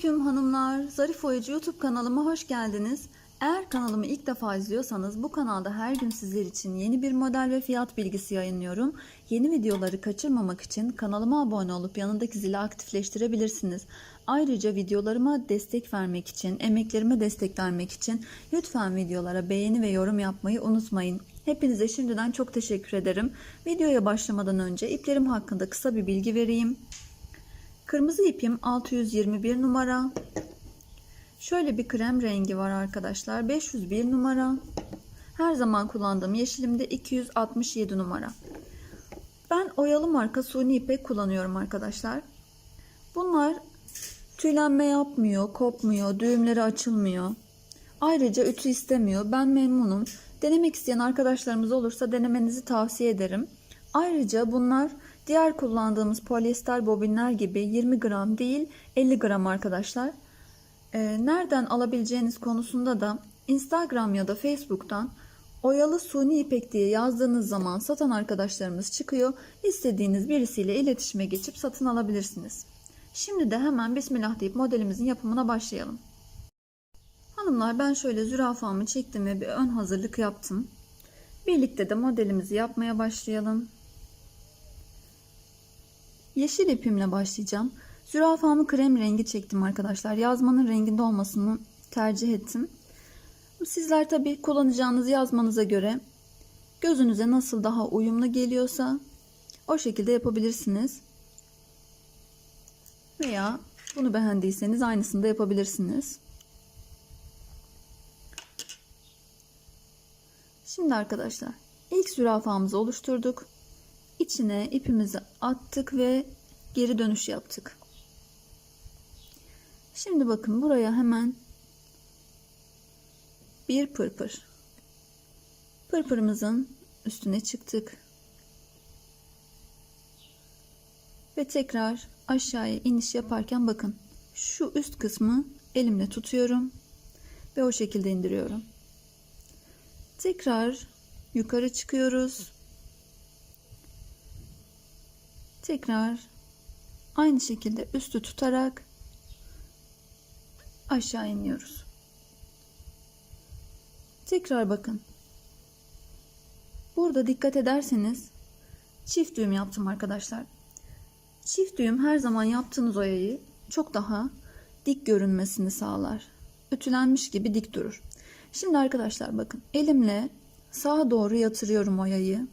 Selamünaleyküm hanımlar. Zarif Oyacı YouTube kanalıma hoş geldiniz. Eğer kanalımı ilk defa izliyorsanız bu kanalda her gün sizler için yeni bir model ve fiyat bilgisi yayınlıyorum. Yeni videoları kaçırmamak için kanalıma abone olup yanındaki zili aktifleştirebilirsiniz. Ayrıca videolarıma destek vermek için, emeklerime destek vermek için lütfen videolara beğeni ve yorum yapmayı unutmayın. Hepinize şimdiden çok teşekkür ederim. Videoya başlamadan önce iplerim hakkında kısa bir bilgi vereyim. Kırmızı ipim 621 numara. Şöyle bir krem rengi var arkadaşlar. 501 numara. Her zaman kullandığım yeşilimde 267 numara. Ben oyalı marka suni ipek kullanıyorum arkadaşlar. Bunlar tüylenme yapmıyor, kopmuyor, düğümleri açılmıyor. Ayrıca ütü istemiyor. Ben memnunum. Denemek isteyen arkadaşlarımız olursa denemenizi tavsiye ederim. Ayrıca bunlar diğer kullandığımız polyester bobinler gibi 20 gram değil 50 gram arkadaşlar. Ee, nereden alabileceğiniz konusunda da Instagram ya da Facebook'tan oyalı suni ipek diye yazdığınız zaman satan arkadaşlarımız çıkıyor. İstediğiniz birisiyle iletişime geçip satın alabilirsiniz. Şimdi de hemen Bismillah deyip modelimizin yapımına başlayalım. Hanımlar ben şöyle zürafamı çektim ve bir ön hazırlık yaptım. Birlikte de modelimizi yapmaya başlayalım. Yeşil ipimle başlayacağım. Zürafamı krem rengi çektim arkadaşlar. Yazmanın renginde olmasını tercih ettim. Sizler tabi kullanacağınız yazmanıza göre gözünüze nasıl daha uyumlu geliyorsa o şekilde yapabilirsiniz. Veya bunu beğendiyseniz aynısını da yapabilirsiniz. Şimdi arkadaşlar ilk zürafamızı oluşturduk. İçine ipimizi attık ve geri dönüş yaptık. Şimdi bakın buraya hemen bir pırpır. Pırpırımızın üstüne çıktık. Ve tekrar aşağıya iniş yaparken bakın şu üst kısmı elimle tutuyorum ve o şekilde indiriyorum. Tekrar yukarı çıkıyoruz. Tekrar aynı şekilde üstü tutarak aşağı iniyoruz. Tekrar bakın. Burada dikkat ederseniz çift düğüm yaptım arkadaşlar. Çift düğüm her zaman yaptığınız oyayı çok daha dik görünmesini sağlar. Ütülenmiş gibi dik durur. Şimdi arkadaşlar bakın elimle sağa doğru yatırıyorum oyayı.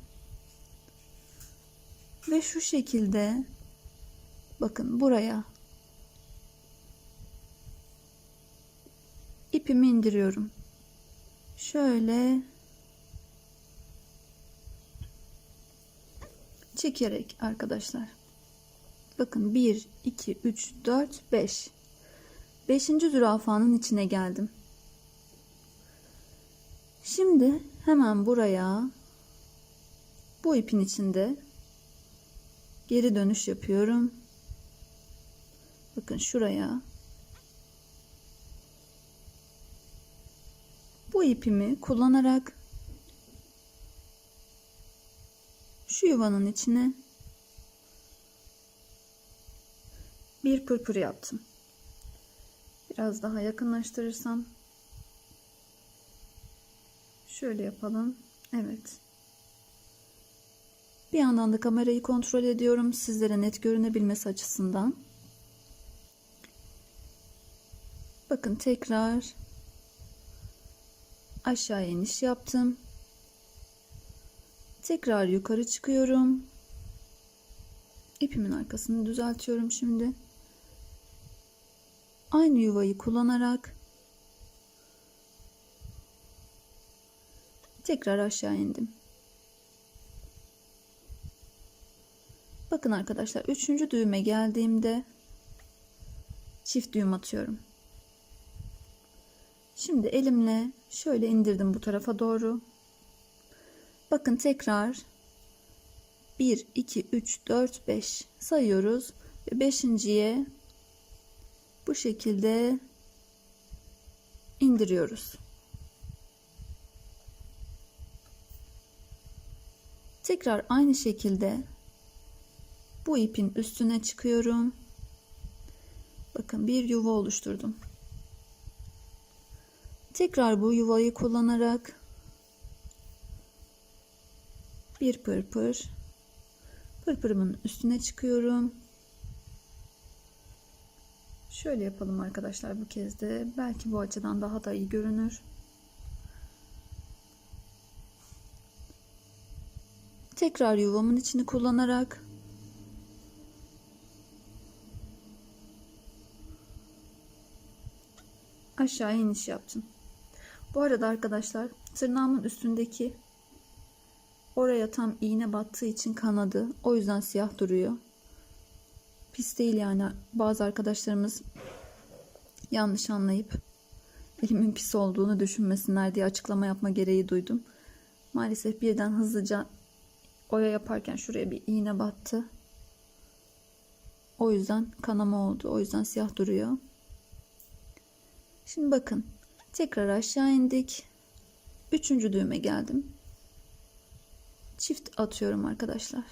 Ve şu şekilde bakın buraya ipimi indiriyorum. Şöyle çekerek arkadaşlar. Bakın 1 2 3 4 5. 5. zürafanın içine geldim. Şimdi hemen buraya bu ipin içinde geri dönüş yapıyorum. Bakın şuraya. Bu ipimi kullanarak şu yuvanın içine bir pırpır yaptım. Biraz daha yakınlaştırırsam şöyle yapalım. Evet. Bir yandan da kamerayı kontrol ediyorum sizlere net görünebilmesi açısından. Bakın tekrar aşağı iniş yaptım. Tekrar yukarı çıkıyorum. İpimin arkasını düzeltiyorum şimdi. Aynı yuvayı kullanarak tekrar aşağı indim. Bakın arkadaşlar üçüncü düğüme geldiğimde çift düğüm atıyorum. Şimdi elimle şöyle indirdim bu tarafa doğru. Bakın tekrar 1 2 3 4 5 sayıyoruz ve beşinciye bu şekilde indiriyoruz. Tekrar aynı şekilde bu ipin üstüne çıkıyorum. Bakın bir yuva oluşturdum. Tekrar bu yuvayı kullanarak bir pırpır pırpırımın üstüne çıkıyorum. Şöyle yapalım arkadaşlar bu kez de. Belki bu açıdan daha da iyi görünür. Tekrar yuvamın içini kullanarak aşağı iniş yaptım. Bu arada arkadaşlar tırnağımın üstündeki oraya tam iğne battığı için kanadı. O yüzden siyah duruyor. Pis değil yani. Bazı arkadaşlarımız yanlış anlayıp elimin pis olduğunu düşünmesinler diye açıklama yapma gereği duydum. Maalesef birden hızlıca oya yaparken şuraya bir iğne battı. O yüzden kanama oldu. O yüzden siyah duruyor. Şimdi bakın. Tekrar aşağı indik. Üçüncü düğme geldim. Çift atıyorum arkadaşlar.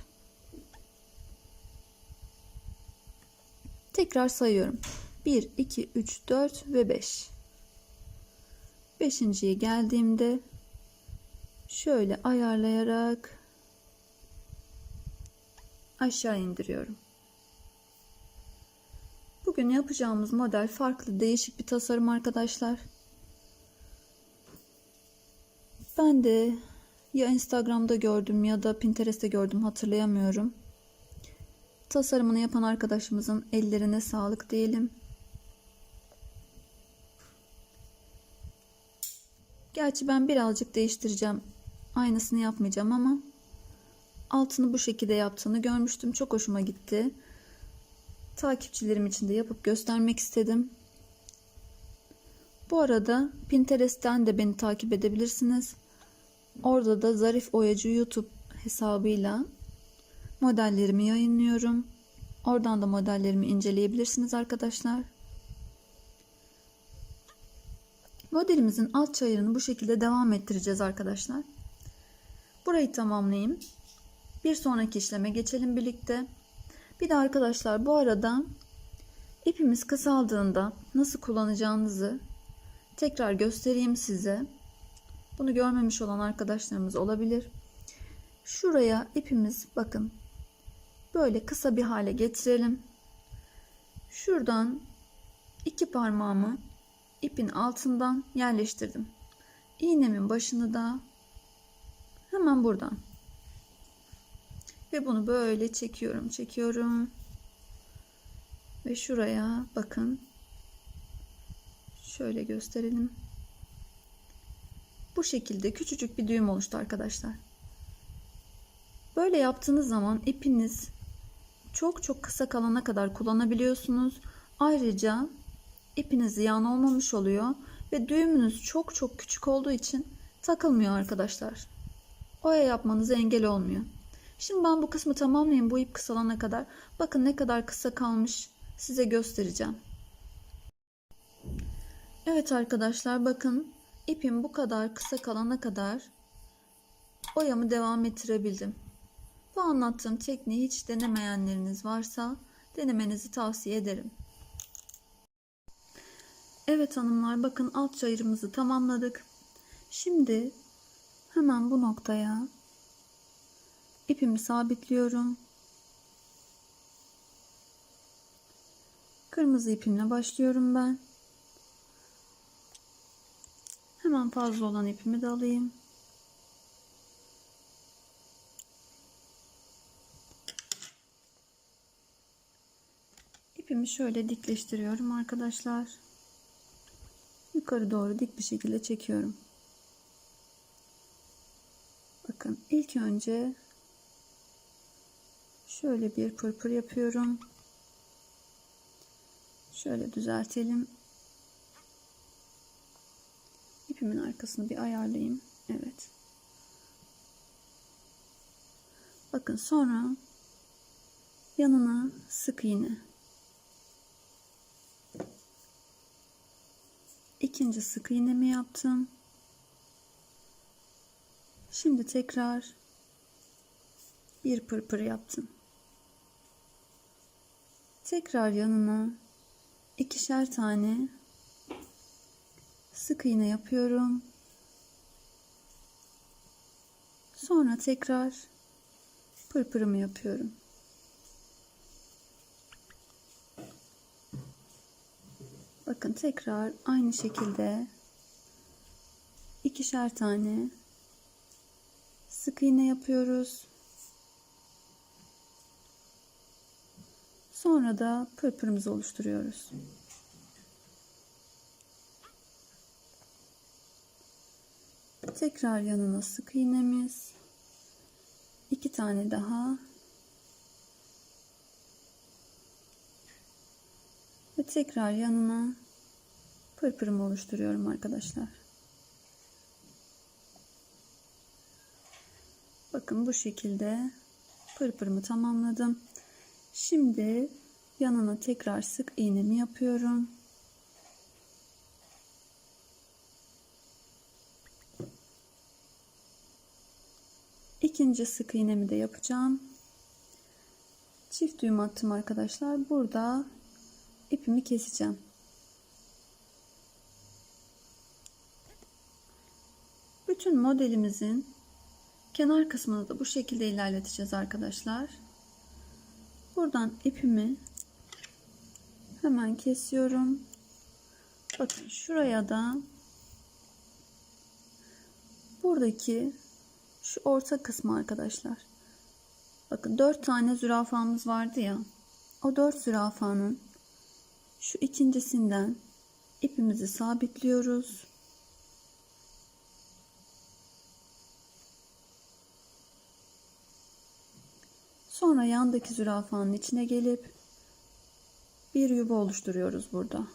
Tekrar sayıyorum. 1, 2, 3, 4 ve 5. Beşinciye geldiğimde şöyle ayarlayarak aşağı indiriyorum. Bugün yapacağımız model farklı, değişik bir tasarım arkadaşlar. Ben de ya Instagram'da gördüm ya da Pinterest'te gördüm hatırlayamıyorum. Tasarımını yapan arkadaşımızın ellerine sağlık diyelim. Gerçi ben birazcık değiştireceğim. Aynısını yapmayacağım ama altını bu şekilde yaptığını görmüştüm. Çok hoşuma gitti. Takipçilerim için de yapıp göstermek istedim. Bu arada Pinterest'ten de beni takip edebilirsiniz. Orada da Zarif Oyacı YouTube hesabıyla modellerimi yayınlıyorum. Oradan da modellerimi inceleyebilirsiniz arkadaşlar. Modelimizin alt çayırını bu şekilde devam ettireceğiz arkadaşlar. Burayı tamamlayayım. Bir sonraki işleme geçelim birlikte. Bir de arkadaşlar bu arada ipimiz kısaldığında nasıl kullanacağınızı tekrar göstereyim size. Bunu görmemiş olan arkadaşlarımız olabilir. Şuraya ipimiz bakın böyle kısa bir hale getirelim. Şuradan iki parmağımı ipin altından yerleştirdim. İğnemin başını da hemen buradan ve bunu böyle çekiyorum, çekiyorum. Ve şuraya bakın. Şöyle gösterelim. Bu şekilde küçücük bir düğüm oluştu arkadaşlar. Böyle yaptığınız zaman ipiniz çok çok kısa kalana kadar kullanabiliyorsunuz. Ayrıca ipiniz ziyan olmamış oluyor ve düğümünüz çok çok küçük olduğu için takılmıyor arkadaşlar. Oya yapmanıza engel olmuyor. Şimdi ben bu kısmı tamamlayayım bu ip kısalana kadar. Bakın ne kadar kısa kalmış size göstereceğim. Evet arkadaşlar bakın ipim bu kadar kısa kalana kadar oyamı devam ettirebildim. Bu anlattığım tekniği hiç denemeyenleriniz varsa denemenizi tavsiye ederim. Evet hanımlar bakın alt çayırımızı tamamladık. Şimdi hemen bu noktaya ipimi sabitliyorum. Kırmızı ipimle başlıyorum ben. Hemen fazla olan ipimi de alayım. İpimi şöyle dikleştiriyorum arkadaşlar. Yukarı doğru dik bir şekilde çekiyorum. Bakın ilk önce şöyle bir pırpır yapıyorum. Şöyle düzeltelim. İpimin arkasını bir ayarlayayım. Evet. Bakın sonra yanına sık iğne. İkinci sık iğnemi yaptım. Şimdi tekrar bir pırpır yaptım. Tekrar yanına ikişer tane sık iğne yapıyorum. Sonra tekrar pırpırımı yapıyorum. Bakın tekrar aynı şekilde ikişer tane sık iğne yapıyoruz. Sonra da pırpırımızı oluşturuyoruz. Tekrar yanına sık iğnemiz. iki tane daha. Ve tekrar yanına pırpırımı oluşturuyorum arkadaşlar. Bakın bu şekilde pırpırımı tamamladım. Şimdi yanına tekrar sık iğnemi yapıyorum. İkinci sık iğnemi de yapacağım. Çift düğüm attım arkadaşlar. Burada ipimi keseceğim. Bütün modelimizin kenar kısmını da bu şekilde ilerleteceğiz arkadaşlar. Buradan ipimi hemen kesiyorum. Bakın şuraya da buradaki şu orta kısmı arkadaşlar. Bakın dört tane zürafamız vardı ya. O dört zürafanın şu ikincisinden ipimizi sabitliyoruz. Yandaki zürafanın içine gelip bir yuva oluşturuyoruz burada.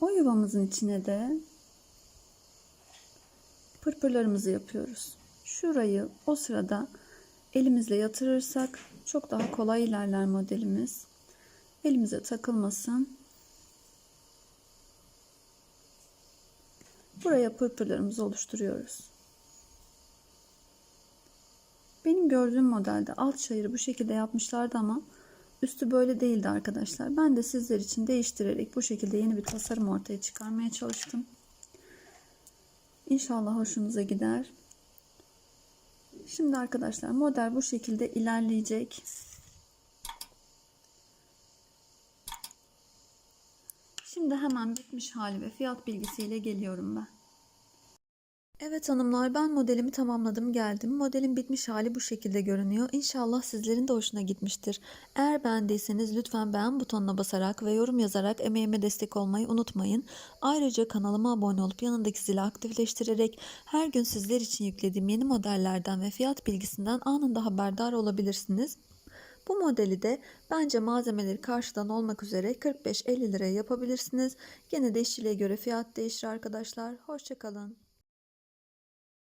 O yuvamızın içine de pırpırlarımızı yapıyoruz. Şurayı o sırada elimizle yatırırsak çok daha kolay ilerler modelimiz. Elimize takılmasın. Buraya pırpırlarımızı oluşturuyoruz. Benim gördüğüm modelde alt çayırı bu şekilde yapmışlardı ama üstü böyle değildi arkadaşlar. Ben de sizler için değiştirerek bu şekilde yeni bir tasarım ortaya çıkarmaya çalıştım. İnşallah hoşunuza gider. Şimdi arkadaşlar model bu şekilde ilerleyecek. Şimdi hemen bitmiş hali ve fiyat bilgisiyle geliyorum ben. Evet hanımlar ben modelimi tamamladım geldim. Modelin bitmiş hali bu şekilde görünüyor. İnşallah sizlerin de hoşuna gitmiştir. Eğer beğendiyseniz lütfen beğen butonuna basarak ve yorum yazarak emeğime destek olmayı unutmayın. Ayrıca kanalıma abone olup yanındaki zili aktifleştirerek her gün sizler için yüklediğim yeni modellerden ve fiyat bilgisinden anında haberdar olabilirsiniz. Bu modeli de bence malzemeleri karşıdan olmak üzere 45-50 liraya yapabilirsiniz. Gene de işçiliğe göre fiyat değişir arkadaşlar. Hoşçakalın.